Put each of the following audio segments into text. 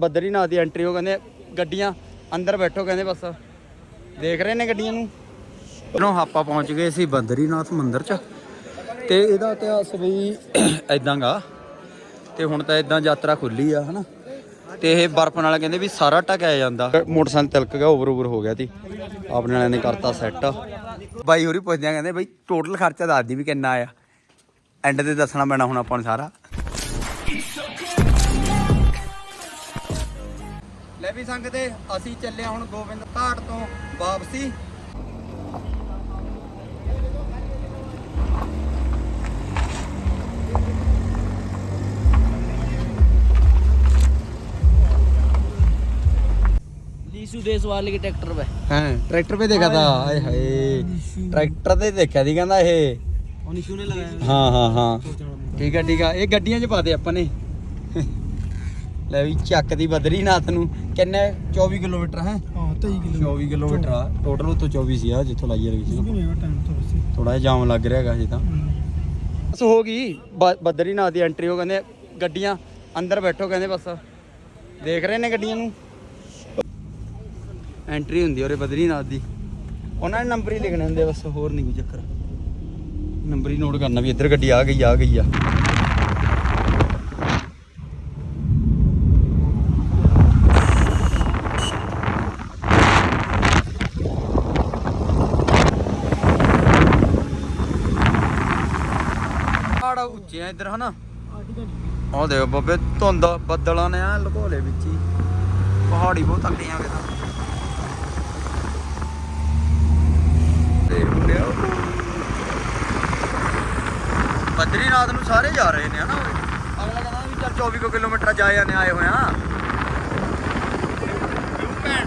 ਬਦਰੀਨਾਥ ਦੀ entry ਉਹ ਕਹਿੰਦੇ ਗੱਡੀਆਂ ਅੰਦਰ ਬੈਠੋ ਕਹਿੰਦੇ ਬਸ। ਦੇਖ ਰਹੇ ਨੇ ਗੱਡੀਆਂ ਨੂੰ? ਨੂੰ ਆਪਾਂ ਪਹੁੰਚ ਗਏ ਸੀ ਬਦਰੀਨਾਥ ਮੰਦਿਰ 'ਚ ਤੇ ਇਹਦਾ ਇਤਿਹਾਸ ਬਈ ਐਦਾਂਗਾ ਤੇ ਹੁਣ ਤਾਂ ਇਦਾਂ ਯਾਤਰਾ ਖੁੱਲੀ ਆ ਹਨਾ। ਤੇ ਇਹ ਬਰਫ਼ ਨਾਲ ਕਹਿੰਦੇ ਵੀ ਸਾਰਾ ਟਕਿਆ ਜਾਂਦਾ। ਮੋਟਰਸਾਈਕਲ ਤਿਲਕ ਗਿਆ ਓਵਰ ਓਵਰ ਹੋ ਗਿਆ ਸੀ। ਆਪਣੇ ਵਾਲਿਆਂ ਨੇ ਕਰਤਾ ਸੈੱਟ ਬਾਈ ਹੋਰੀ ਪੁੱਛਦੇ ਆ ਕਹਿੰਦੇ ਬਈ ਟੋਟਲ ਖਰਚਾ ਦੱਸ ਦੀ ਵੀ ਕਿੰਨਾ ਆਇਆ ਐਂਡ ਤੇ ਦੱਸਣਾ ਪੈਣਾ ਹੁਣ ਆਪਾਂ ਨੂੰ ਸਾਰਾ। ਲੈ ਵੀ ਸੰਗਤੇ ਅਸੀਂ ਚੱਲੇ ਹੁਣ ਗੋਬਿੰਦ ਘਾਟ ਤੋਂ ਵਾਪਸੀ लीसू देश वाले के ट्रैक्टर पे ਹਾਂ ਟਰੈਕਟਰ 'ਤੇ ਦੇਖਾ ਤਾ ਆਏ ਹਾਏ ਟਰੈਕਟਰ ਤੇ ਦੇਖਿਆ ਸੀ ਕਹਿੰਦਾ ਇਹ और निशू ने लगाया ਹਾਂ ਹਾਂ ਹਾਂ ਠੀਕ ਆ ਠੀਕ ਆ ਇਹ ਗੱਡੀਆਂ 'ਚ ਪਾਤੇ ਆਪਾਂ ਨੇ ਲੈ ਵੀ ਚੱਕ ਦੀ ਬਦਰੀਨਾਥ ਨੂੰ ਕਿੰਨੇ? 24 ਕਿਲੋਮੀਟਰ ਹੈ? ਹਾਂ 23 ਕਿਲੋ 24 ਕਿਲੋਮੀਟਰ ਆ। ਟੋਟਲ ਉੱਥੋਂ 24 ਸੀ ਆ ਜਿੱਥੋਂ ਲਾਈ ਰਹੀ ਸੀ। ਕਿਵੇਂ ਟਾਈਮ ਤੋਂ ਸੀ। ਥੋੜਾ ਜਿਹਾ ਜਾਮ ਲੱਗ ਰਿਹਾ ਹੈਗਾ ਹਜੇ ਤਾਂ। ਬਸ ਹੋ ਗਈ। ਬਦਰੀਨਾਥ ਦੀ ਐਂਟਰੀ ਉਹ ਕਹਿੰਦੇ ਗੱਡੀਆਂ ਅੰਦਰ ਬੈਠੋ ਕਹਿੰਦੇ ਬਸ। ਦੇਖ ਰਹੇ ਨੇ ਗੱਡੀਆਂ ਨੂੰ? ਐਂਟਰੀ ਹੁੰਦੀ ਔਰੇ ਬਦਰੀਨਾਥ ਦੀ। ਉਹਨਾਂ ਨੇ ਨੰਬਰ ਹੀ ਲਿਖਣੇ ਹੁੰਦੇ ਬਸ ਹੋਰ ਨਹੀਂ ਕੋਈ ਚੱਕਰ। ਨੰਬਰ ਹੀ ਨੋਟ ਕਰਨਾ ਵੀ ਇੱਧਰ ਗੱਡੀ ਆ ਗਈ ਆ ਗਈ ਆ। ਇੱਧਰ ਹਨਾ? ਉਹ ਦੇਖੋ ਬੱਬੇ ਧੁੰਦ ਬੱਦਲਾਂ ਨੇ ਆ ਲੁਕੋਲੇ ਵਿੱਚ ਹੀ। ਪਹਾੜੀ ਬਹੁਤ ਤਕੜੀਆਂ ਵੇ ਤਾਂ ਤੇ ਮੁੰਡਿਓ ਬਦਰੀਨਾਥ ਨੂੰ ਸਾਰੇ ਜਾ ਰਹੇ ਨੇ ਹਨਾ। ਅਗਲਾ ਕਹਿੰਦਾ ਵੀ ਚੱਲ 24 ਕੁ ਕਿਲੋਮੀਟਰ ਜਾ ਜਾਂਦੇ ਆਏ ਹੋਏ ਆ।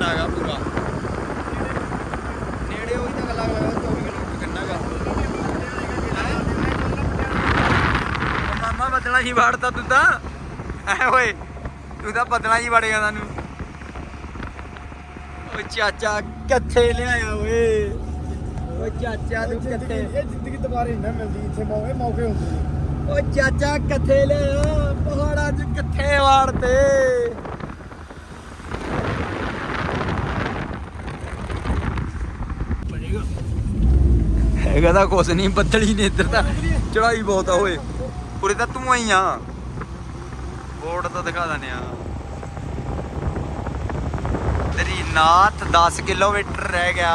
ਆਗਾ ਪੂਰਾ ਨੇੜੇ ਹੋਈ ਤਾਂ ਗੱਲਾਂ ਅਗਲਾ ਕਹਿੰਦਾ 24 ਕਿਲੋਮੀਟਰ ਕਿੰਨਾ ਗਾ ਉਹ ਮਾਮਾ ਬਦਲਾ ਹੀ ਵੜਦਾ ਤੂੰ ਤਾਂ। ਐ ਓਏ ਤੂੰ ਤਾਂ ਬਦਲਾ ਹੀ ਵੜ ਗਿਆ ਸਾਨੂੰ। ਓ ਚਾਚਾ ਕਿੱਥੇ ਲਿਆਇਆ ਓਏ? ਓ ਚਾਚਾ ਤੂੰ ਕਿੱਥੇ? ਇਹ ਜ਼ਿੰਦਗੀ ਦੁਬਾਰੇ ਨਹੀਂ ਮਿਲਦੀ ਇੱਥੇ ਮੌਕੇ ਮੌਕੇ ਹੁੰਦੇ ਨੇ। ਓ ਚਾਚਾ ਕਿੱਥੇ ਲਿਆਇਆ? ਪਹਾੜਾਂ 'ਚ ਕਿੱਥੇ ਵਾੜਤੇ? ਹੈਗਾ ਤਾਂ ਕੁਛ ਨਹੀਂ ਬੱਦਲੀ ਨੇ ਇੱਧਰ ਤਾਂ। ਚੜਾਈ ਬਹੁਤ ਆ ਓਏ। ਪੂਰੇ ਤਾਂ ਤੂੰ ਹੀ ਆ। ਬੋਰਡ ਤਾਂ ਦਿਖਾ ਦਨੇ ਆ। ਤੇਰੀ ਨਾਥ 10 ਕਿਲੋਮੀਟਰ ਰਹਿ ਗਿਆ।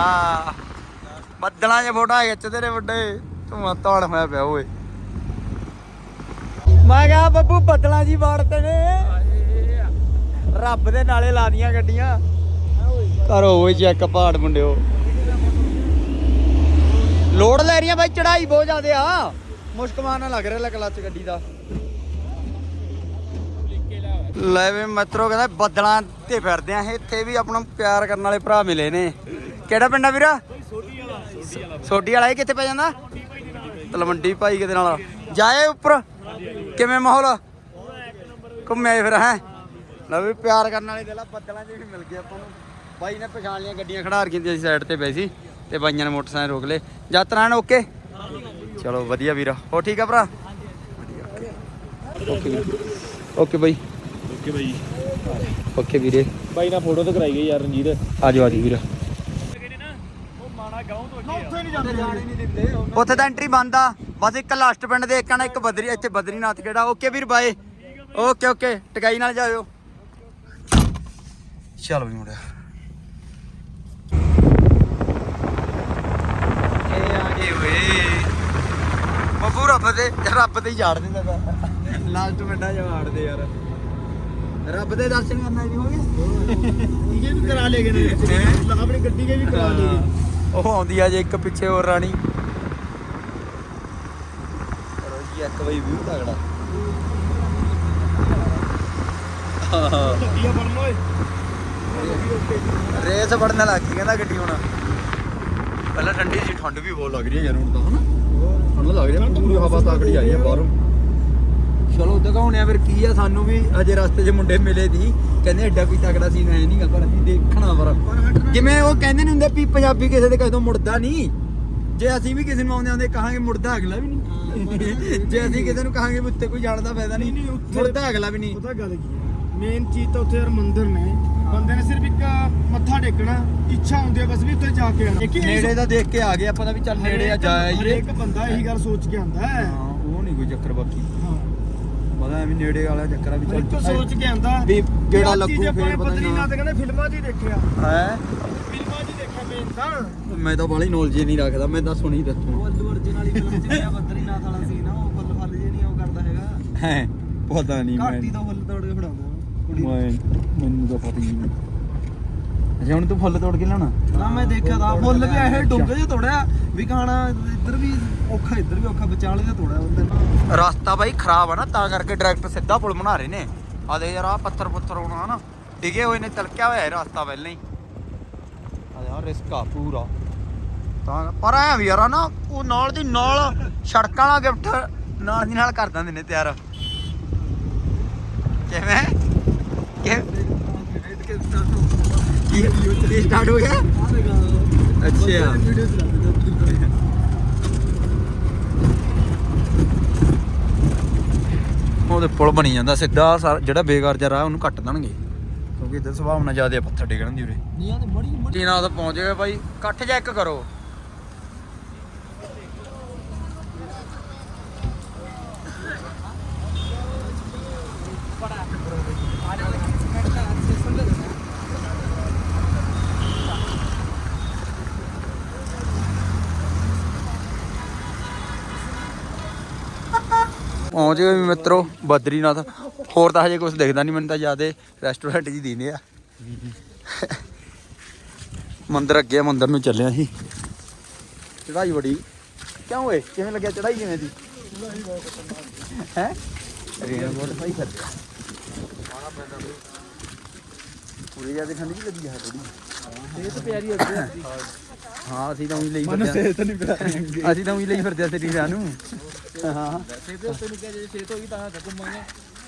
ਬੱਦਲਾਂ 'ਚ ਫੋਟੋ ਖਿੱਚਦੇ ਨੇ ਵੱਡੇ। ਤੂੰ ਤਾਣ ਹੋਇਆ ਪਿਆ ਓਏ। ਮੈਂ ਕਿਹਾ, ਬੱਬੂ, ਬੱਦਲਾਂ ਜੀ ਵਾੜਦੇ ਨੇ। ਰੱਬ ਦੇ ਨਾਲੇ ਲਾ ਦੀਆਂ ਗੱਡੀਆਂ। ਕਰੋ ਓਏ ਚੈੱਕ ਪਹਾੜ ਮੁੰਡਿਓ। ਲੋਡ ਲੈ ਰਹੀਆਂ ਬਾਈ ਚੜਾਈ ਬਹੁਤ ਜ਼ਿਆਦੇ ਆ। ਮੁਸ਼ਕ ਮਾਰਨਾ ਲੱਗ ਰਿਹਾ ਲੈ ਕਲੱਚ ਗੱਡੀ ਦਾ। ਲੈ ਵੇ ਮਿੱਤਰੋ ਕਹਿੰਦਾ ਬੱਦਲਾਂ ਤੇ ਫਿਰਦੇ ਆ, ਇੱਥੇ ਵੀ ਆਪਣਾ ਪਿਆਰ ਕਰਨ ਵਾਲੇ ਭਰਾ ਮਿਲੇ ਨੇ। ਕਿਹੜਾ ਪਿੰਡ ਆ ਵੀਰਾ? ਸੋਢੀ ਵਾਲਾ। ਇਹ ਕਿੱਥੇ ਪੈ ਜਾਂਦਾ? ਤਲਵੰਡੀ ਭਾਈ ਕਿਤੇ ਨਾਲ। ਜਾਏ ਉੱਪਰ। ਕਿਵੇਂ ਮਾਹੌਲ? ਘੁੰਮਿਆ ਫਿਰ, ਹੈ? ਲੈ ਵੀ ਪਿਆਰ ਕਰਨ ਵਾਲੇ ਦੇ ਬੱਦਲਾਂ 'ਚ ਵੀ ਮਿਲ ਗਏ ਆਪਾਂ ਨੂੰ। ਬਾਈ ਨੇ ਪਛਾਣ ਲਿਆ ਗੱਡੀਆਂ ਖੜਾ ਰਖੀਆਂ ਸੀ ਸਾਈਡ ਤੇ ਪਈ ਸੀ ਤੇ ਬਾਈਆਂ ਨੇ ਮੋਟਰਸਾਈਕਲ ਰੋਕ ਲਏ। ਯਾਤਰਾ ਐਨ ਓਕੇ? ਚਲੋ ਵਧੀਆ ਵੀਰਾ। ਹੋ ਠੀਕ ਆ ਭਰਾ? ਓਕੇ ਬਾਈ। ਓਕੇ ਬਾਈ। ਓਕੇ ਵੀਰੇ। ਬਾਈ ਨਾਲ ਫੋਟੋ ਤਾਂ ਕਰਾਈ ਗਈ ਯਾਰ ਰਣਜੀਤ। ਆਜੋ ਆਜੋ ਵੀਰਾ। ਉਹ ਮਾਣਾ ਗਾਉਂ ਤੋਂ ਅੱਗੇ ਉੱਥੇ ਨਹੀਂ ਜਾਂਦੇ ਜਾਣੇ ਨਹੀਂ ਦਿੰਦੇ। ਉੱਥੇ ਤਾਂ ਐਂਟਰੀ ਬੰਦ। ਆ ਬਸ ਇੱਕ ਲਾਸਟ ਪਿੰਡ ਦੇ ਇੱਕ ਨਾ ਇੱਕ ਬਦਰੀ ਇੱਥੇ ਬਦਰੀਨਾਥ ਕਿਹੜਾ? ਓਕੇ ਵੀਰ ਬਾਏ। Okay okay. ਟਕਾਈ ਨਾਲ ਜਾਇਓ। ਚਲ ਵੀ ਮੁੰਡਿਆ। ਇਹ ਆ ਗਏ ਓਏ। ਬੱਬੂ ਰੱਬ ਦੇ ਰੱਬ ਤੇ ਹੀ ਝਾੜ ਦਿੰਦਾ ਤਾਂ। ਲਾਸਟ ਪਿੰਡਾਂ ਚ ਵਾੜਦੇ ਯਾਰ। ਰੱਬ ਦੇ ਦਰਸ਼ਨ ਕਰਨਾ ਜੀ ਹੋ ਗਏ ਇਹ ਵੀ ਕਰਾ ਲੇਗੇ ਨੇ। ਆਪਣੀ ਗੱਡੀ ਕੇ ਵੀ ਕਰਾ ਲੇਗੇ ਉਹ ਆਉਂਦੀ ਆ ਜੇ ਇੱਕ ਪਿੱਛੇ ਹੋਰ ਰਾਣੀ। ਕਰੋ ਜੀ ਇੱਕ ਬਈ ਵਿਊ ਤਗੜਾ। ਗੱਡੀਆਂ ਬਣ ਲੋਏ ਰੇਸ ਵੜਨ ਲੱਗ ਗਈ ਕਹਿੰਦਾ ਗੱਡੀ ਹੁਣ। ਪਹਿਲਾਂ ਠੰਡੀ ਸੀ ਠੰਡ ਵੀ ਬਹੁਤ ਲੱਗ ਰਹੀ ਹੈ ਯਾਰ ਹੁਣ ਤਾਂ ਹਨਾ? ਠੰਡ ਲੱਗ ਰਹੀ ਪੂਰੀ ਹਵਾ ਤਗੜੀ ਆ ਰਹੀ ਹੈ ਬਾਹਰੋਂ। ਚਲੋ ਦਿਖਾਉਣੇ ਆ ਫਿਰ ਕੀ ਆ ਸਾਨੂੰ ਵੀ ਅਜੇ ਰਸਤੇ 'ਚ ਮੁੰਡੇ ਮਿਲੇ ਦੀ ਕਹਿੰਦੇ ਐਡਾ ਕੋਈ ਤਗੜਾ ਸੀਨ ਹੈ ਨਹੀਂਗਾ ਪਰ ਅਸੀਂ ਦੇਖਣਾ ਪਰ ਜਿਵੇਂ ਉਹ ਕਹਿੰਦੇ ਨੇ ਹੁੰਦੇ ਵੀ ਪੰਜਾਬੀ ਕਿਸੇ ਦੇ ਕਦੋਂ ਮੁੜਦਾ ਨਹੀਂ ਜੇ ਅਸੀਂ ਵੀ ਕਿਸੇ ਨੂੰ ਆਉਂਦੇ ਆਉਂਦੇ ਕਹਾਂਗੇ ਮੁੜਦਾ ਅਗਲਾ ਵੀ ਨਹੀਂ ਜੇ ਅਸੀਂ ਕਿਸੇ ਨੂੰ ਕਹਾਂਗੇ ਵੀ ਉੱਤੇ ਕੋਈ ਜਾਣਦਾ ਫਾਇਦਾ ਨਹੀਂ ਮੁੜਦਾ ਅਗਲਾ ਵੀ ਨਹੀਂ ਪਤਾ ਗੱਲ ਕੀ ਹੈ ਮੇਨ ਚੀਜ਼ ਤਾਂ ਉੱਥੇ ਯਾਰ ਮੰਦਿਰ ਨੇ। ਬੰਦੇ ਨੇ ਸਿਰਫ ਇੱਕ ਮੱਥਾ ਟੇਕਣਾ ਇੱਛਾ ਹੁੰਦੀ ਹੈ ਬਸ ਵੀ ਉੱਥੇ ਜਾ ਕੇ ਆਣਾ ਨੇੜੇ ਦਾ ਦੇਖ ਕੇ ਆ ਗਏ ਆਪਾਂ ਤਾਂ ਵੀ ਚੱਲ ਨੇੜੇ ਆ ਜਾ ਆਈਏ। ਹਰੇਕ ਬੰਦਾ ਇਹੀ ਗੱਲ ਸੋਚ ਕੇ ਆਂਦਾ ਹੈ। ਹਾਂ ਉਹ ਨਹੀਂ ਕੋਈ ਚੱਕਰ ਬਾਕੀ। ਹਾਂ। ਪਤਾ ਐਵੇਂ ਨੇੜੇ ਵਾਲਾ ਚੱਕਰ ਆ ਵੀ ਹਰ ਇੱਕ ਸੋਚ ਕੇ ਆਂਦਾ ਵੀ ਕਿਹੜਾ ਲੱਗੂ ਫੇਰ ਪਤਾ ਨਹੀਂ ਕਹਿੰਦੇ ਫਿਲਮਾਂ 'ਚ ਹੀ ਦੇਖਿਆ। ਹੈ? ਫਿਲਮਾਂ 'ਚ ਹੀ ਦੇਖਿਆ ਮੇਨ ਤਾਂ। ਮੈਂ ਤਾਂ ਬਾਲੀ ਨੌਲੇਜ ਨਹੀਂ ਰੱਖਦਾ ਮੈਂ ਤਾਂ ਸੁਣੀ ਦੱਸੂ ਅੱਲੂ ਅਰਜਨ ਵਾਲੀ ਫਿਲਮ 'ਚ ਜਿਹੜਾ ਬਦਰੀਨਾਥ ਵਾਲਾ ਸੀ ਨਾ ਉਹ ਫੁੱਲ ਫੱਲ ਜੇ ਨਹੀਂ ਉਹ ਕਰਦਾ ਹੈਗਾ। ਹੈ ਪਤਾ ਨਹੀਂ ਮੈਂ। ਘਾਟੀ ਤੋਂ ਫੁੱਲ ਤੋੜ ਕੇ ਫੜਾਉਂਦਾ ਕੁੜੀ ਨੂੰ। ਮੈਂ ਮੈਨੂੰ ਤਾਂ ਪਤਾ ਹੀ ਨਹੀਂ। ਅੱਛਾ ਹੁਣ ਤੂੰ ਫੁੱਲ ਤੋੜ ਕੇ ਲਿਆਉਣਾ? ਨਾ ਮੈਂ ਦੇਖਿਆ ਤਾਂ ਫੁੱਲ ਵੀ ਇਹ ਡੁੱਗੇ ਜਿਹਾ ਤੋੜਿਆ। ਵੀ ਖਾਣਾ ਇੱਧਰ ਵੀ ਔਖਾ ਇੱਧਰ ਵੀ ਔਖਾ ਵਿਚਾਲੇ ਜਿਹਾ ਤੋੜਿਆ ਉਹਦੇ ਨਾਲ ਰਸਤਾ ਬਾਈ ਖਰਾਬ ਆ ਨਾ ਤਾਂ ਕਰਕੇ ਡਾਇਰੈਕਟ ਸਿੱਧਾ ਪੁਲ ਬਣਾ ਰਹੇ ਨੇ। ਆ ਦੇ ਯਾਰ ਆ ਪੱਥਰ ਪੁੱਥਰ ਹੋਣਾ ਨਾ ਡਿਗੇ ਹੋਏ ਨੇ ਤਲਕਿਆ ਹੋਇਆ ਹੈ ਰਸਤਾ ਪਹਿਲਾਂ ਹੀ। ਆ ਯਾਰ ਰਿਸਕ ਆ ਪੂਰਾ। ਤਾਂ ਪਰ ਐ ਵੀ ਯਾਰ ਆ ਨਾ ਉਹ ਨਾਲ ਦੀ ਨਾਲ ਸੜਕਾਂ ਵਾਲਾ ਗਿਫਟ ਨਾਲ ਦੀ ਨਾਲ ਕਰ ਦਿੰਦੇ ਨੇ ਤਿਆਰ। ਕਿਵੇਂ? ਕਿ ਕੀ ਕੀ ਸਟਾਰਟ ਹੋ ਗਿਆ ਅੱਛਾ ਉਹਦੇ ਪੁਲ ਬਣੀ ਜਾਂਦਾ ਸਿੱਧਾ ਜਿਹੜਾ ਬੇਕਾਰ ਜਿਹਾ ਰਾਹ ਉਹਨੂੰ ਕੱਟ ਦੇਣਗੇ। ਕਿਉਂਕਿ ਇੱਧਰ ਸੁਭਾਵਨਾ ਜ਼ਿਆਦਾ ਪੱਥਰ ਡਿੱਗਣ ਦੀ ਉਰੇ ਨੀਆਂ ਤੇ ਬੜੀ ਜੀ ਨਾਲ ਤਾਂ ਪਹੁੰਚ ਗਏ ਬਾਈ। ਇਕੱਠ ਚੈੱਕ ਕਰੋ। ਪਹੁੰਚ ਗਏ ਵੀ ਮਿੱਤਰੋ ਬਦਰੀਨਾਥ। ਹੋਰ ਤਾਂ ਹਜੇ ਕੁਝ ਦਿਖਦਾ ਨਹੀਂ ਮੈਨੂੰ ਤਾਂ ਜਿਆਦੇ ਰੈਸਟੋਰੈਂਟ ਜੀ ਦੀਨੇ ਆ। ਮੰਦਰ ਅੱਗੇ ਆ, ਮੰਦਰ ਨੂੰ ਚੱਲਿਆ ਸੀ। ਚੜਾਈ ਬੜੀ। ਕਿਉਂ ਓਏ? ਕਿਵੇਂ ਲੱਗਿਆ ਚੜਾਈ ਕਿਵੇਂ ਦੀ? ਹੈ? ਰੇਨ ਬੋਰਡ ਸਹੀ ਕਰ ਪੂਰੀ ਜ਼ਿਆਦਾ ਠੰਡੀ ਜਿਹੀ ਲੱਗੀ ਹੈ ਥੋੜੀ ਇਹ ਤਾਂ ਪਿਆਰੀ ਹੁੰਦੀ ਹੈ ਅਸੀਂ ਤਾਂ ਉਹੀ ਲਈ ਫਿਰਦੇ ਤਾਂ ਨਹੀਂ ਪਿਆਰੀ ਅਸੀਂ ਤਾਂ ਉਹੀ ਲਈ ਫਿਰਦੇ ਤੇ ਰੀਰਾਂ ਨੂੰ। ਹਾਂ। ਸਿਹਤ ਦੇ ਉੱਤੇ ਨਹੀਂ ਕਿਹਾ ਜੇ ਸਿਹਤ ਹੋਈ ਤਾਂ ਤਾਂ ਘੁੰਮਾਂਗੇ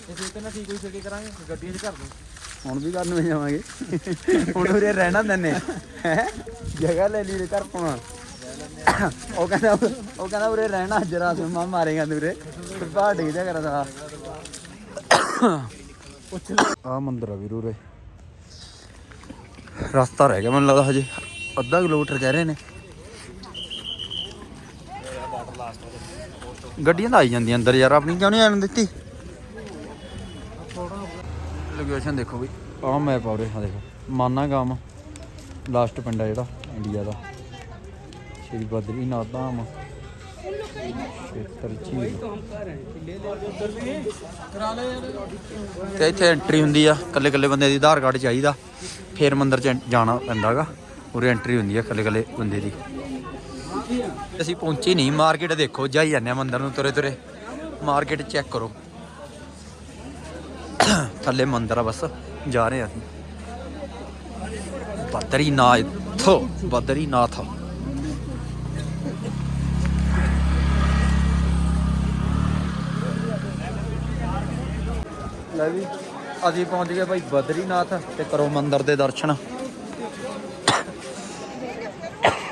ਜੇ ਸਿਹਤ ਨਾ ਠੀਕ ਹੋਈ ਫਿਰ ਕੀ ਕਰਾਂਗੇ? ਗੱਡੀਆਂ 'ਚ ਘਰ ਨੂੰ ਹੁਣ ਵੀ ਘਰ ਨੂੰ ਜਾਵਾਂਗੇ ਹੁਣ ਉਰੇ ਰਹਿਣਾ ਦੰਨੇ ਹੈ? ਜਗ੍ਹਾ ਲੈ ਲਈ ਉਰੇ ਘਰ ਪਾਉਣਾ। ਉਹ ਕਹਿੰਦਾ ਉਹ ਕਹਿੰਦਾ ਉਰੇ ਰਹਿਣਾ ਅੱਜ ਰਾਤ ਨੂੰ ਮਾਂ ਮਾਰੇਗਾ ਤੂਰੇ ਫਿਰ ਬਾਹਰ ਡਿੱਗ ਜਾ ਕਰਦਾ ਆ ਮੰਦਰ ਆ ਵੀਰ ਉਰੇ। ਰਸਤਾ ਰਹਿ ਗਿਆ ਮੈਨੂੰ ਲੱਗਦਾ ਹਜੇ। ਅੱਧਾ ਕਿਲੋਮੀਟਰ ਕਹਿ ਰਹੇ ਨੇ। ਗੱਡੀਆਂ ਤਾਂ ਆਈ ਜਾਂਦੀਆਂ ਅੰਦਰ ਯਾਰ ਆਪਣੀ ਕਿਉਂ ਨਹੀਂ ਆਣ ਦਿੱਤੀ? ਲੋਕੇਸ਼ਨ ਦੇਖੋ ਵੀ ਆਹ ਮੈਪ ਆ ਆ ਦੇਖੋ। ਮਾਨਾ ਗਾਮ ਲਾਸਟ ਪਿੰਡ ਆ ਜਿਹੜਾ ਇੰਡੀਆ ਦਾ। ਸ਼੍ਰੀ ਧਾਮ ਖੇਤਰ ਝੀਲ। ਤੇ ਇੱਥੇ ਐਂਟਰੀ ਹੁੰਦੀ ਆ ਕੱਲੇ ਕੱਲੇ ਬੰਦੇ ਦੀ ਆਧਾਰ ਕਾਰਡ ਚਾਹੀਦਾ। ਫੇਰ ਮੰਦਿਰ ਚ ਜਾਣਾ ਪੈਂਦਾਗਾ। ਉਰੇ ਐਂਟਰੀ ਹੁੰਦੀ ਹੈ ਕੱਲੇ ਕੱਲੇ ਬੰਦੇ ਦੀ। ਅਸੀਂ ਪਹੁੰਚੇ ਨਹੀਂ ਮਾਰਕੀਟ ਦੇਖੋ, ਜਾਈ ਜਾਂਦੇ ਆ ਮੰਦਿਰ ਨੂੰ ਤੁਰੇ ਤੁਰੇ। ਮਾਰਕੀਟ ਚੈੱਕ ਕਰੋ। ਥੱਲੇ ਮੰਦਰ ਆ ਬਸ, ਜਾ ਰਹੇ ਆ ਅਸੀਂ। ਬਦਰੀਨਾਥ ਬਦਰੀਨਾਥ। ਲੈ ਵੀ, ਅਸੀਂ ਪਹੁੰਚ ਗਏ ਭਾਈ ਬਦਰੀਨਾਥ ਤੇ ਕਰੋ ਮੰਦਿਰ ਦੇ ਦਰਸ਼ਨ।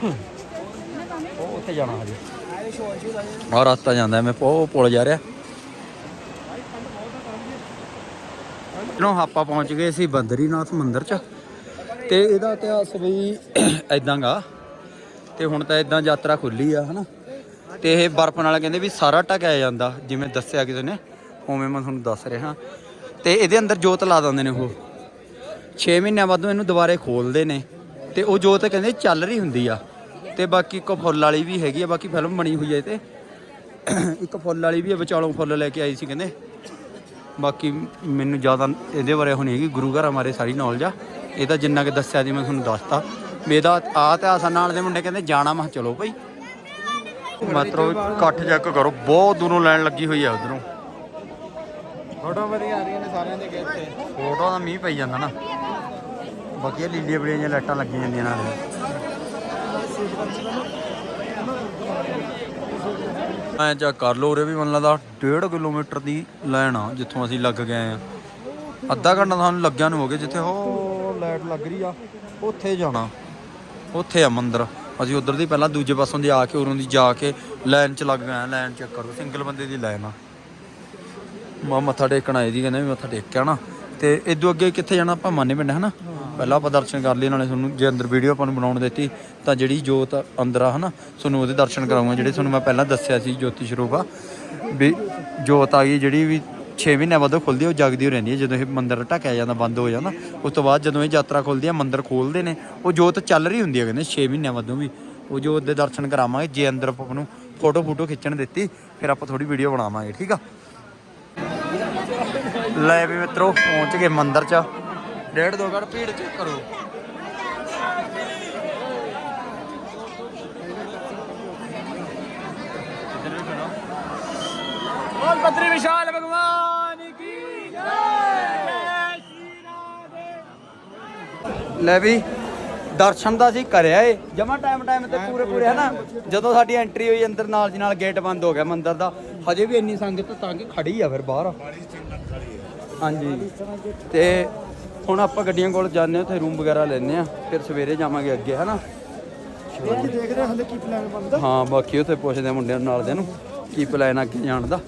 ਉਹ ਉੱਥੇ ਜਾਣਾ ਹਜੇ। ਆ ਰਸਤਾ ਜਾਂਦਾ ਮੈਂ, ਉਹ ਪੁਲ ਜਾ ਰਿਹਾ। ਨੂੰ ਆਪਾਂ ਪਹੁੰਚ ਗਏ ਸੀ ਬਦਰੀਨਾਥ ਮੰਦਿਰ ਚ। ਤੇ ਇਹਦਾ ਇਤਿਹਾਸ ਵੀ ਐਦਾਂਗਾ ਤੇ ਹੁਣ ਤਾਂ ਇਦਾਂ ਯਾਤਰਾ ਖੁੱਲੀ ਆ, ਹਨਾ। ਤੇ ਇਹ ਬਰਫ਼ ਨਾਲ ਕਹਿੰਦੇ ਵੀ ਸਾਰਾ ਢਕਿਆ ਜਾਂਦਾ, ਜਿਵੇਂ ਦੱਸਿਆ ਕਿਸੇ ਨੇ। ਉਵੇਂ ਮੈਂ ਤੁਹਾਨੂੰ ਦੱਸ ਰਿਹਾ। ਤੇ ਇਹਦੇ ਅੰਦਰ ਜੋਤ ਲਾ ਦਿੰਦੇ ਨੇ ਉਹ। 6 ਮਹੀਨਿਆਂ ਬਾਅਦ ਇਹਨੂੰ ਦੁਬਾਰੇ ਖੋਲਦੇ ਨੇ। ਤੇ ਉਹ ਜੋਤ ਕਹਿੰਦੇ ਚੱਲ ਰਹੀ ਹੁੰਦੀ ਆ। ਤੇ ਬਾਕੀ ਇੱਕ ਫੁੱਲ ਵਾਲੀ ਵੀ ਹੈਗੀ ਆ ਬਾਕੀ ਫਿਲਮ ਬਣੀ ਹੋਈ ਹੈ ਤੇ। ਇੱਕ ਫੁੱਲ ਵਾਲੀ ਵੀ ਆ ਵਿਚਾਲੋਂ ਫੁੱਲ ਲੈ ਕੇ ਆਈ ਸੀ ਕਹਿੰਦੇ। ਬਾਕੀ ਮੈਨੂੰ ਜ਼ਿਆਦਾ ਇਹਦੇ ਬਾਰੇ ਹੁਣ ਹੈਗੀ ਗੁਰੂ ਘਰ ਹਮਾਰੇ ਸਾਰੀ ਨੌਲੇਜ ਆ। ਇਹ ਤਾਂ ਜਿੰਨਾ ਕਿ ਦੱਸਿਆ ਸੀ ਮੈਂ ਤੁਹਾਨੂੰ ਦੱਸਤਾ। ਇਹਦਾ ਆ ਇਤਿਹਾਸ ਆ ਨਾਲ ਦੇ ਮੁੰਡੇ ਕਹਿੰਦੇ ਜਾਣਾ ਮੈਂ ਕਿਹਾ ਚਲੋ ਭਾਈ। ਮਾਤਰੋ ਇਕੱਠ ਚੈੱਕ ਕਰੋ ਬਹੁਤ ਦੂਰੋਂ ਲਾਈਨ ਲੱਗੀ ਹੋਈ ਆ ਉਧਰੋਂ। ਫੋਟੋ ਵਧੀਆ ਆ ਰਹੀਆਂ ਨੇ ਸਾਰਿਆਂ ਦੇ ਗੇਟ ਤੇ। ਫੋਟੋ ਦਾ ਮੀਂਹ ਪਈ ਜਾਂਦਾ ਨਾ। ਬਾਕੀ ਇਹ ਲੀਲੀਆਂ ਬੜੀਆਂ ਜਿਹੀਆਂ ਲਾਈਟਾਂ ਲੱਗੀਆਂ ਜਾਂਦੀਆਂ ਨਾਲ। ਐ ਚੈੱਕ ਕਰ ਲਓ ਉਰੇ ਵੀ ਮੈਨੂੰ ਲੱਗਦਾ 1.5 ਕਿਲੋਮੀਟਰ ਦੀ ਲਾਈਨ ਆ ਜਿੱਥੋਂ ਅਸੀਂ ਲੱਗ ਗਏ ਆ। ਅੱਧਾ ਘੰਟਾ ਸਾਨੂੰ ਲੱਗਿਆ ਨੂੰ ਹੋ ਗਿਆ ਜਿੱਥੇ ਉਹ ਲਾਈਟ ਲੱਗ ਰਹੀ ਆ, ਉੱਥੇ ਜਾਣਾ। ਉੱਥੇ ਆ ਮੰਦਿਰ। ਅਸੀਂ ਉਧਰ ਦੀ ਪਹਿਲਾਂ ਦੂਜੇ ਪਾਸੋਂ ਦੀ ਆ ਕੇ, ਉਰੋਂ ਦੀ ਜਾ ਕੇ ਲਾਈਨ 'ਚ ਲੱਗ ਗਏ ਲਾਈਨ ਚੈੱਕ ਕਰੋ, ਸਿੰਗਲ ਬੰਦੇ ਦੀ ਲਾਈਨ ਆ। ਮੈਂ ਮੱਥਾ ਟੇਕਣਾ ਇਹਦੀ ਕਹਿੰਦੇ ਵੀ ਮੱਥਾ ਟੇਕ ਕੇ ਆਣਾ ਤੇ ਇਦੋਂ ਅੱਗੇ ਕਿੱਥੇ ਜਾਣਾ ਆਪਾਂ, ਮਾਨੇ ਪਿੰਡ, ਹਨਾ? ਪਹਿਲਾਂ ਆਪਾਂ ਦਰਸ਼ਨ ਕਰ ਲਏ ਨੇ ਤੁਹਾਨੂੰ ਜੇ ਅੰਦਰ ਵੀਡੀਓ ਆਪਾਂ ਨੂੰ ਬਣਾਉਣ ਦਿੱਤੀ, ਤਾਂ ਜਿਹੜੀ ਜੋਤ ਅੰਦਰ ਆ, ਹਨਾ, ਤੁਹਾਨੂੰ ਉਹਦੇ ਦਰਸ਼ਨ ਕਰਾਉਂਗਾ, ਜਿਹੜੇ ਤੁਹਾਨੂੰ ਮੈਂ ਪਹਿਲਾਂ ਦੱਸਿਆ ਸੀ, ਜੋਤੀ ਸਰੂਪ। ਆ ਵੀ ਜੋਤ ਆ ਗਈ, ਜਿਹੜੀ ਵੀ 6 ਮਹੀਨਿਆਂ ਬਾਅਦ ਖੁੱਲਦੀ ਉਹ ਜਗਦੀ ਹੋ ਰਹਿੰਦੀ ਹੈ ਜਦੋਂ ਇਹ ਮੰਦਿਰ ਢੱਕਿਆ ਜਾਂਦਾ, ਬੰਦ ਹੋ ਜਾਂਦਾ, ਉਸ ਤੋਂ ਬਾਅਦ ਜਦੋਂ ਇਹ ਯਾਤਰਾ ਖੁੱਲਦੀ ਆ, ਮੰਦਿਰ ਖੋਲਦੇ ਨੇ, ਉਹ ਜੋਤ ਚੱਲ ਰਹੀ ਹੁੰਦੀ ਹੈ ਕਹਿੰਦੇ 6 ਮਹੀਨਿਆਂ ਬਾਅਦੋਂ ਵੀ। ਉਹ ਜੋਤ ਦੇ ਦਰਸ਼ਨ ਕਰਾਵਾਂਗੇ, ਜੇ ਅੰਦਰ ਆਪਾਂ ਨੂੰ ਫੋਟੋ ਫੋਟੋ ਖਿੱਚਣ ਦਿੱਤੀ, ਫਿਰ ਆਪਾਂ ਥੋੜੀ ਵੀਡੀਓ ਬਣਾਵਾਂਗੇ, ਠੀਕ ਆ? ਲੈ ਵੀ ਮਿੱਤਰੋ, ਪਹੁੰਚ ਗਏ ਮੰਦਿਰ ਚ। ਡੇਢ ਦੋ ਘੜ ਭੀੜ ਚੈੱਕ ਕਰੋ। ਬੋਲ ਪਤਰੀ ਵਿਸ਼ਾਲ ਭਗਵਾਨ ਕੀ ਜੈ ਲੈ ਵੀ ਦਰਸ਼ਨ ਦਾ ਸੀ ਕਰਿਆ ਏ। ਜਮਾ ਟਾਈਮ ਟਾਈਮ ਤੇ ਪੂਰੇ ਪੂਰੇ ਹੈ ਨਾ ਜਦੋਂ ਸਾਡੀ ਐਂਟਰੀ ਹੋਈ ਅੰਦਰ ਨਾਲ ਦੀ ਨਾਲ ਗੇਟ ਬੰਦ ਹੋ ਗਿਆ ਮੰਦਿਰ ਦਾ। ਹਜੇ ਵੀ ਇੰਨੀ ਸੰਗਤ ਤੰਗ ਖੜੀ ਆ ਫਿਰ ਬਾਹਰ। ਹਾਂਜੀ। ਤੇ ਹੁਣ ਆਪਾਂ ਗੱਡੀਆਂ ਕੋਲ ਜਾਂਦੇ ਉੱਥੇ ਰੂਮ ਵਗੈਰਾ ਲੈਣੇ ਆ ਫਿਰ ਸਵੇਰੇ ਜਾਵਾਂਗੇ ਅੱਗੇ ਹਨਾ? ਬਾਕੀ ਦੇਖ ਰਹੇ ਹਲੇ ਕੀ ਪਲਾਨ ਬਣਦਾ? ਹਾਂ ਬਾਕੀ ਉੱਥੇ ਪੁੱਛਦੇ ਆ ਮੁੰਡਿਆਂ ਨਾਲ ਦੇ ਨੂੰ ਕੀ ਪਲਾਨ ਅੱਗੇ ਜਾਣ ਦਾ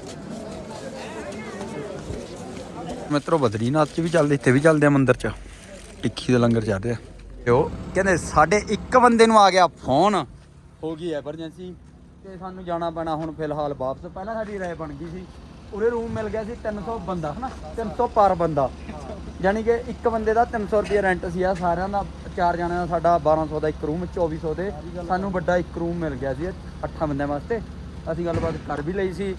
ਮਿੱਤਰੋ ਬਦਰੀਨਾਥ ਚ ਵੀ ਚੱਲਦੇ ਇੱਥੇ ਵੀ ਚੱਲਦੇ ਆ ਮੰਦਿਰ ਚ। ਟਿੱਕੀ ਦਾ ਲੰਗਰ ਚੱਲ ਰਿਹਾ। ਉਹ ਕਹਿੰਦੇ ਸਾਡੇ ਇੱਕ ਬੰਦੇ ਨੂੰ ਆ ਗਿਆ ਫੋਨ। ਹੋ ਗਈ ਐਮਰਜੈਂਸੀ ਤੇ ਸਾਨੂੰ ਜਾਣਾ ਪੈਣਾ ਹੁਣ ਫਿਲਹਾਲ ਵਾਪਸ। ਪਹਿਲਾਂ ਸਾਡੀ ਰਾਏ ਬਣ ਗਈ ਸੀ ਉਰੇ ਰੂਮ ਮਿਲ ਗਿਆ ਸੀ 300 ਬੰਦਾ ਹਨਾ? 300 ਪਰ ਬੰਦਾ। ਯਾਨੀ ਕਿ ਇੱਕ ਬੰਦੇ ਦਾ 300 ਰੁਪਏ ਰੈਂਟ ਸੀ ਆ ਸਾਰਿਆਂ ਦਾ ਚਾਰ ਜਣਿਆਂ ਦਾ ਸਾਡਾ 1200 ਦਾ ਇੱਕ ਰੂਮ 2400 ਦੇ। ਸਾਨੂੰ ਵੱਡਾ ਇੱਕ ਰੂਮ ਮਿਲ ਗਿਆ ਸੀ ਅੱਠਾਂ ਬੰਦਿਆਂ ਵਾਸਤੇ। ਅਸੀਂ ਗੱਲਬਾਤ ਕਰ ਵੀ ਲਈ ਸੀ।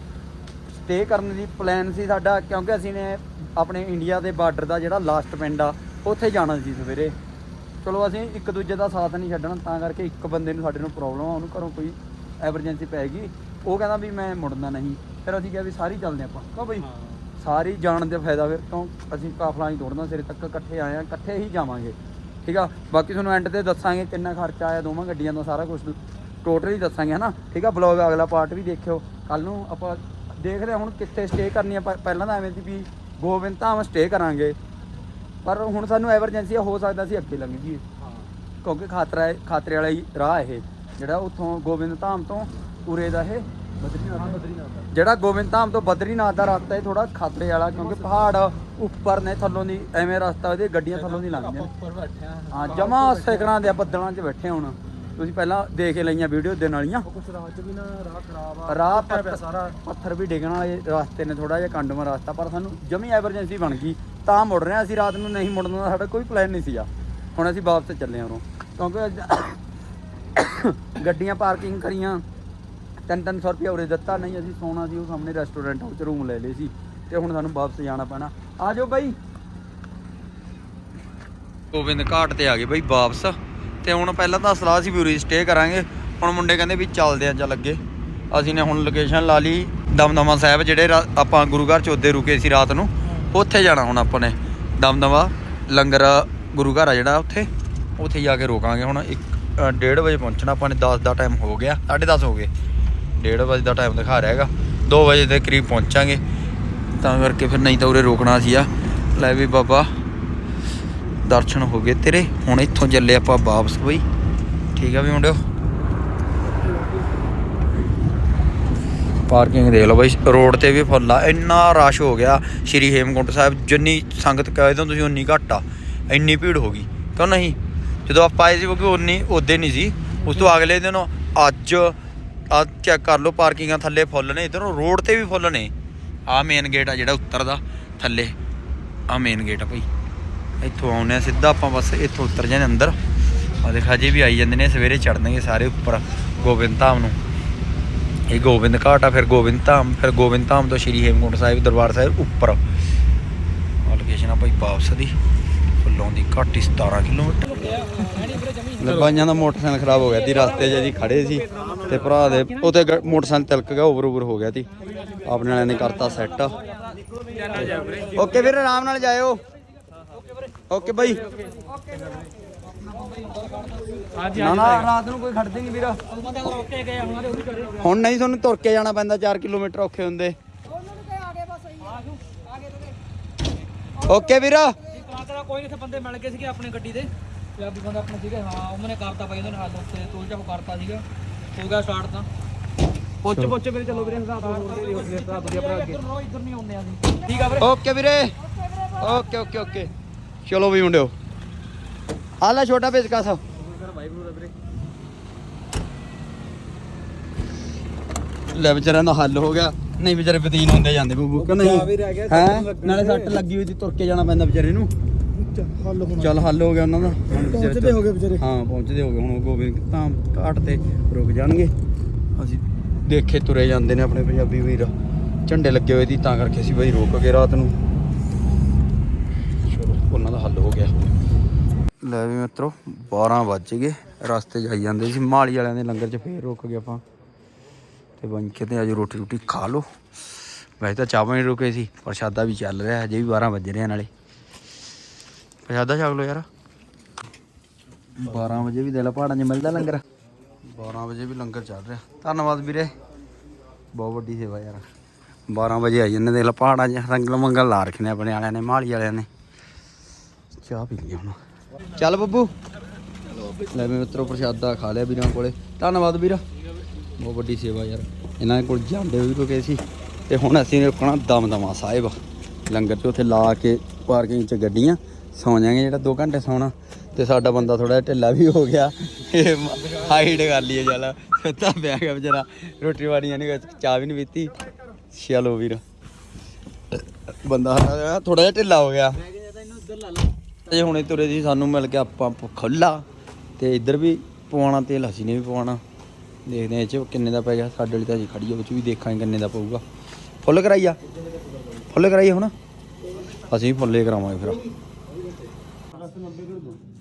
ਸਟੇ ਕਰਨ ਦੀ ਪਲਾਨ ਸੀ ਸਾਡਾ ਕਿਉਂਕਿ ਅਸੀਂ ਨੇ ਆਪਣੇ ਇੰਡੀਆ ਦੇ ਬਾਰਡਰ ਦਾ ਜਿਹੜਾ ਲਾਸਟ ਪਿੰਡ ਆ ਉੱਥੇ ਜਾਣਾ ਸੀ ਸਵੇਰੇ। ਚਲੋ ਅਸੀਂ ਇੱਕ ਦੂਜੇ ਦਾ ਸਾਥ ਨਹੀਂ ਛੱਡਣਾ ਤਾਂ ਕਰਕੇ ਇੱਕ ਬੰਦੇ ਨੂੰ ਸਾਡੇ ਨੂੰ ਪ੍ਰੋਬਲਮ ਆ ਉਹਨੂੰ ਘਰੋਂ ਕੋਈ ਐਮਰਜੈਂਸੀ ਪੈ ਗਈ। ਉਹ ਕਹਿੰਦਾ ਵੀ ਮੈਂ ਮੁੜਨਾ ਨਹੀਂ। ਫਿਰ ਅਸੀਂ ਕਿਹਾ ਵੀ ਸਾਰੀ ਚੱਲਦੇ ਆਪਾਂ। ਕਹੋ ਬਈ? ਸਾਰੀ ਜਾਣ ਦੇ ਫਾਇਦਾ ਫਿਰ, ਕਿਉਂ? ਅਸੀਂ ਕਾਫਲਾ ਹੀ ਤੋੜਨਾ ਸਿਰੇ ਤੱਕ ਇਕੱਠੇ ਆਏ ਆ ਇਕੱਠੇ ਹੀ ਜਾਵਾਂਗੇ। ਠੀਕ ਆ? ਬਾਕੀ ਤੁਹਾਨੂੰ ਐਂਡ ਤੇ ਦੱਸਾਂਗੇ ਕਿੰਨਾ ਖਰਚਾ ਆਇਆ, ਦੋਵਾਂ ਗੱਡੀਆਂ ਦਾ ਸਾਰਾ ਕੁਝ ਟੋਟਲੀ ਦੱਸਾਂਗੇ, ਹਨਾ? ਠੀਕ ਆ? ਬਲੌਗ ਅਗਲਾ ਪਾਰਟ ਵੀ ਦੇਖਿਓ। ਕੱਲ ਨੂੰ ਆਪਾਂ ਦੇਖਦੇ ਹਾਂ ਹੁਣ ਕਿੱਥੇ ਸਟੇ ਕਰਨੀ ਆ ਪਹਿਲਾਂ ਤਾਂ ਐਵੇਂ ਸੀ ਵੀ ਗੋਬਿੰਦ ਧਾਮ ਸਟੇ ਕਰਾਂਗੇ। ਪਰ ਹੁਣ ਸਾਨੂੰ ਐਮਰਜੈਂਸੀ ਹੋ ਸਕਦਾ ਸੀ, ਅੱਗੇ ਲੰਘ ਜੀ ਕਿਉਂਕਿ ਖਾਤਰਾ ਹੈ, ਖਾਤਰੇ ਵਾਲਾ ਹੀ ਰਾਹ ਇਹ, ਜਿਹੜਾ ਉੱਥੋਂ ਗੋਬਿੰਦ ਧਾਮ ਤੋਂ ਉਰੇ ਦਾ ਇਹ ਜਿਹੜਾ ਗੋਬਿੰਦ ਧਾਮ ਤੋਂ ਬਦਰੀਨਾਥ ਦਾ ਰਸਤਾ ਇਹ ਥੋੜਾ ਖਾਤਰੇ ਵਾਲਾ ਕਿਉਂਕਿ ਪਹਾੜ ਉੱਪਰ ਨੇ ਥੱਲੋਂ ਦੀ ਐਵੇਂ ਰਸਤਾ ਉਹਦੇ ਗੱਡੀਆਂ ਥੱਲੋਂ ਦੀ ਲੰਘਦੀਆਂ ਹਾਂ ਜਮਾ ਸੇਕੜਾਂ ਦੇ ਬੱਦਲਾਂ 'ਚ ਬੈਠੇ ਹੁਣ। ਤੁਸੀਂ ਪਹਿਲਾਂ ਦੇਖ ਲਈਆਂ ਵੀਡੀਓ ਦੇ ਨਾਲੀਆਂ ਕੁਛ ਰਾਹ ਚ ਵੀ ਨਾ ਰਾਹ ਖਰਾਬ ਆ ਰਾਹ ਟੁੱਟਿਆ ਪਿਆ ਪੱਥਰ ਸਾਰਾ। ਪੱਥਰ ਵੀ ਡਿੱਗਣ ਵਾਲੇ ਰਸਤੇ ਨੇ ਥੋੜਾ ਜਿਹਾ ਕੰਡਮ ਰਸਤਾ ਪਰ ਸਾਨੂੰ ਜਮੀ ਐਮਰਜੈਂਸੀ ਬਣ ਗਈ। ਤਾਂ ਮੁੜ ਰਹੇ ਹਾਂ ਅਸੀਂ ਰਾਤ ਨੂੰ ਨਹੀਂ ਮੁੜਨ ਦਾ ਸਾਡਾ ਕੋਈ ਪਲਾਨ ਨਹੀਂ ਸੀਗਾ। ਹੁਣ ਅਸੀਂ ਵਾਪਸ ਚੱਲੇ ਹਾਂ ਉਰੋਂ। ਕਿਉਂਕਿ ਗੱਡੀਆਂ ਪਾਰਕਿੰਗ ਕਰੀਆਂ। ਤਿੰਨ ਤਿੰਨ ਸੌ ਰੁਪਏ ਉਰੇ ਦਿੱਤਾ, ਨਹੀਂ ਅਸੀਂ ਸੋਣਾ ਸੀ, ਉਹ ਸਾਹਮਣੇ ਰੈਸਟੋਰੈਂਟ ਵਿੱਚ ਰੂਮ ਲੈ ਲਏ ਸੀ ਤੇ ਹੁਣ ਸਾਨੂੰ ਵਾਪਸ ਜਾਣਾ ਪੈਣਾ। ਆ ਜਾਓ ਬਾਈ। ਗੋਬਿੰਦ ਘਾਟ ਤੇ ਆ ਗਏ ਬਾਈ ਵਾਪਸ ਤੇ ਹੁਣ ਪਹਿਲਾਂ ਤਾਂ ਸਲਾਹ ਸੀ ਵੀ ਉਰੇ ਸਟੇ ਕਰਾਂਗੇ। ਹੁਣ ਮੁੰਡੇ ਕਹਿੰਦੇ ਵੀ ਚੱਲਦੇ ਆ, ਚੱਲ ਅੱਗੇ। ਅਸੀਂ ਨੇ ਹੁਣ ਲੋਕੇਸ਼ਨ ਲਾ ਲਈ ਦਮਦਮਾ ਸਾਹਿਬ, ਜਿਹੜੇ ਆਪਾਂ ਗੁਰੂ ਘਰ ਚ ਰੁਕੇ ਸੀ ਰਾਤ ਨੂੰ, ਉੱਥੇ ਜਾਣਾ ਹੁਣ ਆਪਾਂ ਨੇ। ਦਮਦਮਾ, ਲੰਗਰ, ਗੁਰੂ ਘਰ ਆ ਜਿਹੜਾ ਉੱਥੇ ਉੱਥੇ ਜਾ ਕੇ ਰੋਕਾਂਗੇ ਹੁਣ। 1:30 ਵਜੇ ਪਹੁੰਚਣਾ, ਆਪਾਂ ਨੇ 10 ਦਾ ਟਾਈਮ ਹੋ ਗਿਆ 10:30 ਹੋ ਗਏ। 1:30 ਵਜੇ ਦਾ ਟਾਈਮ ਦਿਖਾ ਰਿਹਾ ਹੈਗਾ। 2 ਵਜੇ ਦੇ ਕਰੀਬ ਪਹੁੰਚਾਂਗੇ। ਤਾਂ ਕਰਕੇ ਫਿਰ ਨਹੀਂ ਤਾਂ ਉਰੇ ਰੋਕਣਾ ਸੀ ਆ। ਲੈ ਵੀ ਬਾਬਾ, ਦਰਸ਼ਨ ਹੋ ਗਏ ਤੇਰੇ। ਹੁਣ ਇੱਥੋਂ ਚੱਲੇ ਆਪਾਂ ਵਾਪਸ ਬਈ। ਠੀਕ ਆ ਵੀ ਮੁੰਡਿਓ? ਪਾਰਕਿੰਗ ਦੇਖ ਲਓ ਬਈ ਰੋਡ ਤੇ ਵੀ ਫੁੱਲ ਆ। ਇੰਨਾ ਰਸ਼ ਹੋ ਗਿਆ ਸ਼੍ਰੀ ਹੇਮਕੁੰਟ ਸਾਹਿਬ। ਜਿੰਨੀ ਸੰਗਤ ਕਹਿ ਦੋ ਤੁਸੀਂ, ਉਨੀ ਘੱਟ ਆ। ਇੰਨੀ ਭੀੜ ਹੋ ਗਈ। ਕਿਉਂ ਨਹੀਂ? ਜਦੋਂ ਆਪਾਂ ਆਏ ਸੀ, ਕਿਉਂਕਿ ਉਨੀ ਉਹਦੇ ਨਹੀਂ ਸੀ। ਉਸ ਤੋਂ ਅਗਲੇ ਦਿਨ ਅੱਜ ਆ ਚੈੱਕ ਕਰ ਲਓ, ਪਾਰਕਿੰਗਾਂ ਥੱਲੇ ਫੁੱਲ ਨੇ, ਇਧਰੋਂ ਰੋਡ ਤੇ ਵੀ ਫੁੱਲ ਨੇ। ਆ ਮੇਨ ਗੇਟ ਆ ਜਿਹੜਾ ਉੱਤਰਦਾ ਥੱਲੇ। ਆ ਮੇਨ ਗੇਟ ਆ ਭਾਈ। ਇੱਥੋਂ ਆਉਨੇ ਆ ਸਿੱਧਾ, ਆਪਾਂ ਬਸ ਇੱਥੋਂ ਉਤਰ ਜਾਂਦੇ ਅੰਦਰ। ਆ ਦੇਖ, ਹਜੇ ਵੀ ਆਈ ਜਾਂਦੇ ਨੇ, ਸਵੇਰੇ ਚੜਨਗੇ ਸਾਰੇ ਉੱਪਰ, ਗੋਬਿੰਦ ਧਾਮ ਨੂੰ। ਇਹ ਗੋਬਿੰਦ ਘਾਟ ਆ, ਫਿਰ ਗੋਬਿੰਦ ਧਾਮ, ਫਿਰ ਗੋਬਿੰਦ ਧਾਮ ਤੋਂ ਸ਼੍ਰੀ ਹੇਮਕੁੰਟ ਸਾਹਿਬ, ਦਰਬਾਰ ਸਾਹਿਬ ਉੱਪਰ। ਆ ਲੋਕੇਸ਼ਨ ਆ ਭਾਈ ਵਾਪਸ ਦੀ। ਫੁੱਲੋਂ ਦੀ ਘਾਟੀ ਹੀ 17 ਕਿਲੋਮੀਟਰ। ਲੱਭਾਈਆਂ ਦਾ ਮੋਟਰਸਾਈਕਲ ਖਰਾਬ ਹੋ ਗਿਆ ਸੀ, ਰਸਤੇ 'ਚ ਜੀ ਖੜੇ ਸੀ ਤੇ ਭਰਾ ਦੇ ਉਤੇ ਮੋਟਰਸਾਈਕਲ ਤਿਲਕ ਗਿਆ ਓਵਰ ਓਵਰ ਹੋ ਗਿਆ ਸੀ। ਆਪਣੇ ਵਾਲਿਆਂ ਨੇ ਕਰਤਾ ਸੈੱਟ ਓਕੇ ਵੀਰ, ਆਰਾਮ ਨਾਲ ਜਾਇਓ। ਓਕੇ ਬਾਈ। ਨਾ ਨਾ, ਰਾਤ ਨੂੰ ਕੋਈ ਖੜਦੇ ਨਹੀਂ ਵੀਰਾ। ਹੁਣ ਨਹੀਂ ਤੁਹਾਨੂੰ ਤੁਰ ਕੇ ਜਾਣਾ ਪੈਂਦਾ 4 ਕਿਲੋਮੀਟਰ ਔਖੇ ਹੁੰਦੇ। ਓਕੇ ਵੀਰਾ। ਕੋਈ ਨਹੀਂ ਬੰਦੇ ਮਿਲ ਗਏ ਸੀਗੇ ਆਪਣੇ ਗੱਡੀ ਦੇ। ਪੰਜਾਬੀ ਬੰਦਾ ਆਪਣੇ ਸੀਗੇ ਹਾਂ ਉਹਨਾਂ ਕਰਤਾ ਬਾਈ ਉਹਨਾਂ ਨੇ ਹੱਥ ਉੱਤੇ ਤੋਲ ਚਾਪ ਕਰਤਾ ਸੀਗਾ। ਹੋ ਗਿਆ ਸਟਾਰਟ ਤਾਂ। ਪੁੱਛ ਪੁੱਛ ਮੇਰੇ ਚਲੋ ਵੀਰੇ ਹਿਸਾਬ ਨਾਲ ਰੋਡ ਤੇ ਹੋ ਗਿਆ ਹਿਸਾਬ ਵਧੀਆ ਭਰਾ ਅੱਗੇ ਇੱਧਰ ਨਹੀਂ ਆਉਂਦੇ ਅਸੀਂ। ਠੀਕ ਆ ਵੀਰੇ? ਓਕੇ ਵੀਰੇ। Okay okay okay. ਚਲੋ ਵੀ ਮੁੰਡਿਓ। ਆ ਲੈ ਛੋਟਾ ਪੇਚਕਸ ਲੈ ਵਿਚਾਰਿਆਂ ਦਾ ਹੱਲ ਹੋ ਗਿਆ। ਨਹੀਂ ਵਿਚਾਰੇ ਬਦੀਨ ਹੁੰਦੇ ਜਾਂਦੇ ਬੂਬੂ। ਕਿ ਨਹੀਂ ਵੀ ਰਹਿ ਗਿਆ, ਹੈਂ? ਨਾਲੇ ਸੱਟ। ਲੱਗੀ ਹੋਈ ਸੀ ਤੁਰ ਕੇ ਜਾਣਾ ਪੈਂਦਾ ਵਿਚਾਰੇ ਨੂੰ। ਹੱਲ ਹੋਣਾ ਚੱਲ ਹੱਲ ਹੋ ਗਿਆ ਉਹਨਾਂ ਦਾ। ਹੁਣ ਵਿਚਾਰੇ ਪਹੁੰਚਦੇ ਹੋ ਗਏ ਵਿਚਾਰੇ? ਹਾਂ ਪਹੁੰਚਦੇ ਹੋ ਗਏ ਹੁਣ ਉਹ ਗੋਬਿੰਦ ਧਾਮ ਘਾਟ ਤੇ ਰੁਕ ਜਾਣਗੇ। ਅਸੀਂ ਦੇਖੇ ਤੁਰੇ ਜਾਂਦੇ ਨੇ ਆਪਣੇ ਪੰਜਾਬੀ ਵੀਰ। ਝੰਡੇ ਲੱਗੇ ਹੋਏ ਸੀ ਤਾਂ ਕਰਕੇ ਅਸੀਂ ਬਈ ਰੁਕ ਗਏ ਰਾਤ ਨੂੰ। ਚਲੋ ਉਹਨਾਂ ਦਾ ਹੱਲ ਹੋ ਗਿਆ। ਲੈ ਵੀ ਮਿੱਤਰੋ 12 ਵੱਜ ਗਏ। ਰਸਤੇ 'ਚ ਆਈ ਜਾਂਦੇ ਸੀ। ਮਾਲੀ ਵਾਲਿਆਂ ਦੇ ਲੰਗਰ 'ਚ ਫੇਰ ਰੁਕ ਗਏ ਆਪਾਂ। ਤੇ ਕੇ ਤੇ ਅੱਜ ਰੋਟੀ ਰੋਟੀ ਖਾ ਲਓ। ਵੈਸੇ ਤਾਂ ਚਾਹਾਂ ਨਹੀਂ ਰੁਕੇ ਸੀ ਪ੍ਰਸ਼ਾਦਾ ਵੀ ਚੱਲ ਰਿਹਾ ਅਜੇ ਵੀ 12 ਵੱਜ ਰਹੇ ਨਾਲੇ। ਪ੍ਰਸ਼ਾਦਾ ਛਕ ਲਓ ਯਾਰ। 12 ਵਜੇ ਵੀ ਦਿਲ ਪਹਾੜਾਂ 'ਚ ਮਿਲਦਾ ਲੰਗਰ। 12 ਵਜੇ ਵੀ ਲੰਗਰ ਚੱਲ ਰਿਹਾ। ਧੰਨਵਾਦ ਵੀਰੇ। ਬਹੁਤ ਵੱਡੀ ਸੇਵਾ ਯਾਰ। 12 ਵਜੇ ਆਈ ਜਾਂਦੇ ਦਿਲ ਪਹਾੜਾਂ 'ਚ। ਰੰਗਲ ਮੰਗਲ ਲਾ ਰੱਖੇ ਨੇ ਆਪਣੇ ਵਾਲਿਆਂ ਨੇ ਮਾਲੀ ਵਾਲਿਆਂ ਨੇ। ਚਾਹ ਪੀ ਲਈ ਹੁਣ। ਚੱਲ ਬੱਬੂ। ਲੈ ਮੈਂ ਮਿੱਤਰੋ ਪ੍ਰਸ਼ਾਦਾ ਖਾ ਲਿਆ ਵੀਰਾਂ ਕੋਲੇ। ਧੰਨਵਾਦ ਵੀਰ। ਬਹੁਤ ਵੱਡੀ ਸੇਵਾ ਯਾਰ। ਇਹਨਾਂ ਕੋਲ ਜਾਂਦੇ ਵੀ ਰੁਕੇ ਸੀ। ਤੇ ਹੁਣ ਅਸੀਂ ਰੁਕਣਾ ਦਮਦਮਾ ਸਾਹਿਬ। ਲੰਗਰ 'ਚ ਉੱਥੇ ਲਾ ਕੇ ਪਾਰਕਿੰਗ 'ਚ ਗੱਡੀਆਂ। ਸੌ ਜਾਾਂਗੇ ਜਿਹੜਾ 2 ਘੰਟੇ ਸੌਣਾ। ਤੇ ਸਾਡਾ ਬੰਦਾ ਥੋੜਾ ਜਿਹਾ ਢਿੱਲਾ ਵੀ ਹੋ ਗਿਆ। ਇਹ ਹਾਈਟ ਕਰ ਲਈਏ ਚੱਲ। ਸੁੱਤਾ ਪਿਆ ਗਿਆ ਵਿਚਾਰਾ। ਰੋਟੀ ਵਾੜੀਆਂ ਨਹੀਂ ਚਾਹ ਵੀ ਨਹੀਂ ਪੀਤੀ। ਚਲੋ ਵੀਰ। ਬੰਦਾ ਥੋੜਾ ਜਿਹਾ ਢਿੱਲਾ ਹੋ ਗਿਆ। ਅਜੇ ਹੁਣੇ ਤੁਰੇ ਸੀ, ਸਾਨੂੰ ਮਿਲ ਗਿਆ ਪੰਪ ਖੁੱਲਾ ਤੇ ਇੱਧਰ ਵੀ ਪਵਾਉਣਾ ਤੇਲ, ਅਸੀਂ ਨੇ ਵੀ ਪਵਾਉਣਾ। ਦੇਖਦੇ ਹਾਂ ਇਹ ਚ ਕਿੰਨੇ ਦਾ ਪੈ ਗਿਆ। ਸਾਡੇ ਵਾਲੀ ਤਾਂ ਜੀ ਖੜੀ ਆ, ਉਹ ਵੀ ਦੇਖਾਂਗੇ ਕਿੰਨੇ ਦਾ ਪਊਗਾ। ਫੁੱਲ ਕਰਾਈਆ ਫੁੱਲ ਕਰਾਈਏ ਹੁਣ। ਅਸੀਂ ਵੀ ਫੁੱਲੇ ਕਰਾਵਾਂਗੇ ਫਿਰ।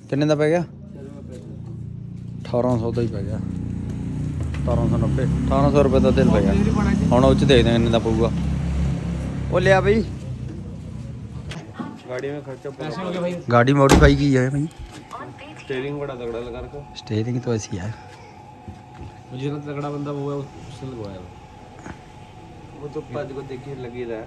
ਕਿੰਨੇ ਦਾ ਪੈ ਗਿਆ 1800 ਦਾ ਹੀ ਪੈ ਗਿਆ 1790 1800 ਰੁਪਏ ਦਾ ਤੇਲ ਪੈ ਗਿਆ ਹੁਣ ਉਹ ਚ ਦੇਖਦੇ ਹਾਂ ਕਿੰਨੇ ਦਾ ਪਊਗਾ ਉਹ ਲਿਆ ਬਈ गाड़ी में खर्चा ਪੈਸੇ ਹੋ ਗਏ ਭਾਈ गाड़ी मॉडिफाई की है भाई स्टेयरिंग बड़ा तगड़ा लगा रखा स्टेयरिंग तो ऐसी है मुझे जितना तगड़ा बंदा वो है उससे लगवाया वो तो पाँच को देखिए लगी रहा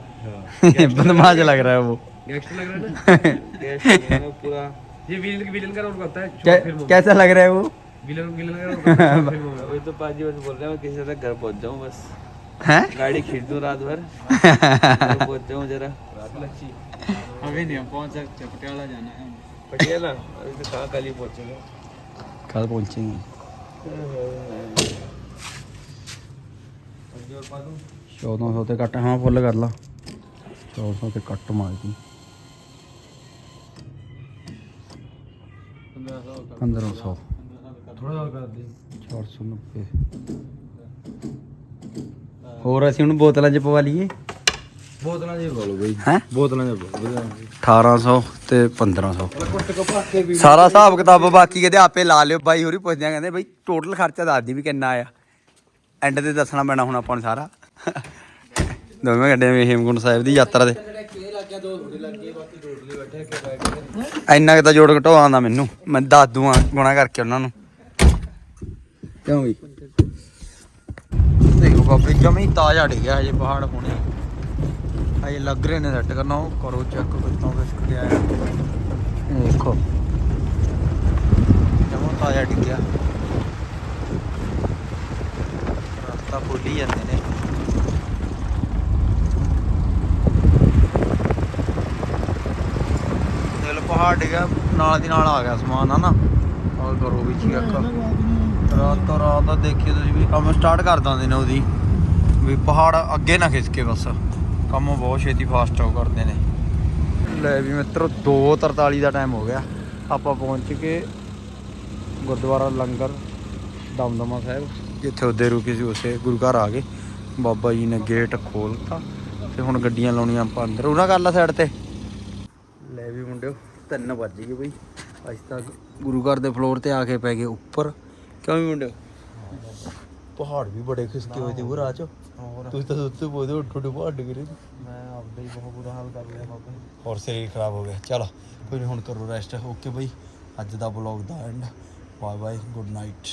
है बदमाश लग रहा है वो गैंगस्टर लग रहा है ना गैंगस्टर है ना पूरा ये विलन विलन का रोल करता है? कै, कैसा लग रहा है वो? विलन विलन का रोल करता है? अभी तो पाजी बस बोल रहे हैं मैं किसी तक घर पहुँच जाऊँ बस। हैं? गाड़ी खींच दूँ रात भर। पहुँच जाऊँ जरा। अभी नहीं हम पहुँच सकते पटियाला जाना है पटियाला? अभी तो कहाँ कल ही पहुंचेगा? कल पहुँचेंगे। चौदह सौ ते कट हाँ फुल कर ला। चौदह सौ ते कट मार दी। 1500 ਥੋੜਾ ਕਰ ਦੇ। 490 ਹੋਰ ਅਸੀਂ ਉਹਨੂੰ ਬੋਤਲਾਂ 'ਚ ਪਵਾ ਲਈਏ? ਬੋਤਲਾਂ 'ਚ ਪਵਾ ਲਓ ਬਈ। ਹੈ? ਬੋਤਲਾਂ 'ਚ ਪਵਾ 1800 ਤੇ 1500 ਸਾਰਾ ਹਿਸਾਬ ਕਿਤਾਬ ਬਾਕੀ ਕਦੇ ਆਪੇ ਲਾ ਲਿਓ। ਬਾਈ ਹੋਰੀ ਪੁੱਛਦੇ ਆ ਕਹਿੰਦੇ ਬਈ ਟੋਟਲ ਖਰਚਾ ਦੱਸ ਦੀ ਵੀ ਕਿੰਨਾ ਆਇਆ ਐਂਡ ਤੇ ਦੱਸਣਾ ਪੈਣਾ ਹੁਣ ਆਪਾਂ ਨੂੰ ਸਾਰਾ। ਦੋਵੇਂ ਗੱਡੇ ਹੇਮਕੁੰਡ ਸਾਹਿਬ ਦੀ ਯਾਤਰਾ ਦੇ ਇੰਨਾ ਕਿ ਤਾਂ ਜੋੜ ਘਟੋ ਆਉਂਦਾ ਮੈਨੂੰ, ਮੈਂ ਦੱਸ ਦੂੰਗਾ ਗੁਣਾ ਕਰਕੇ ਉਹਨਾਂ ਨੂੰ। ਕਿਉਂ ਵੀ? ਦੇਖੋ ਬਾਬੇ, ਜਮੀ ਤਾਜ਼ਾ ਡਿੱਗਿਆ, ਹਜੇ ਪਹਾੜ ਹੋਣੇ। ਹਜੇ ਲੱਗ ਰਹੇ ਨੇ ਸੈੱਟ ਕਰਨਾ, ਉਹ ਕਰੋ ਚੈੱਕ ਕਿੱਥੋਂ ਫਿਸਕ ਗਿਆ ਹੈ ਦੇਖੋ। ਜਮਾ ਤਾਜ਼ਾ ਡਿੱਗਿਆ। ਰਸਤਾ ਖੋਲੀ ਜਾਂਦੇ ਨੇ ਦਿਲ ਪਹਾੜ ਡਿੱਗਿਆ ਨਾਲ ਦੀ ਨਾਲ ਆ ਗਿਆ ਸਮਾਨ, ਹਨਾ? ਔਰ ਕਰੋ ਵੀ ਚੈੱਕ ਰਾਤ ਤੋਂ ਰਾਤ ਦਾ ਦੇਖਿਓ ਤੁਸੀਂ ਵੀ, ਕੰਮ ਸਟਾਰਟ ਕਰ ਦਿੰਦੇ ਨੇ ਉਹਦੀ। ਵੀ ਪਹਾੜ ਅੱਗੇ ਨਾ ਖਿਸਕੇ ਬਸ। ਕੰਮ ਬਹੁਤ ਛੇਤੀ ਫਾਸਟ ਆਉ ਕਰਦੇ ਨੇ। ਲੈ ਵੀ ਮਿੱਤਰੋ 2:43 ਦਾ ਟਾਈਮ ਹੋ ਗਿਆ। ਆਪਾਂ ਪਹੁੰਚ ਕੇ ਗੁਰਦੁਆਰਾ ਲੰਗਰ, ਦਮਦਮਾ ਸਾਹਿਬ। ਜਿੱਥੇ ਉਹਦੇ ਰੁਕੇ ਸੀ, ਉਸੇ ਗੁਰੂ ਘਰ ਆ ਗਏ। ਬਾਬਾ ਜੀ ਨੇ ਗੇਟ ਖੋਲਤਾ ਤੇ ਹੁਣ ਗੱਡੀਆਂ ਲਾਉਣੀਆਂ ਆਪਾਂ ਅੰਦਰ। ਉਹਨਾਂ ਕਰ ਲਾ ਸਾਈਡ ਤੇ। ਲੈ ਵੀ ਮੁੰਡਿਓ। 3 ਵੱਜ ਗਏ ਬਈ। ਅੱਜ ਤਾਂ ਗੁਰੂ ਘਰ ਦੇ ਫਲੋਰ ਤੇ ਆ ਕੇ ਪੈ ਗਏ ਉੱਪਰ। ਕਿਉਂ ਵੀ ਮੁੰਡੇ ਪਹਾੜ ਵੀ ਬੜੇ ਖਿਸਕੇ ਹੋਏ ਤੇ ਉਹ ਰਾਹ ਤੁਸੀਂ ਤਾਂ ਸੁੱਤੇ ਪਏ ਹੋ ਉੱਠ ਉੱਠ ਪਹਾੜ ਡਿਗਰੇ ਮੈਂ ਆਪਦੇ ਹੀ ਬਹੁਤ ਬੁਰਾ ਹਾਲ ਕਰ ਲਿਆ ਬਾਬਾ। ਹੋਰ ਸਰੀਰ ਖਰਾਬ ਹੋ ਗਿਆ। ਚਲੋ ਕੋਈ ਨਹੀਂ ਹੁਣ ਕਰੋ ਰੈਸਟ ਓਕੇ ਬਈ ਅੱਜ ਦਾ ਵਲੌਗ ਦਾ end bye bye good night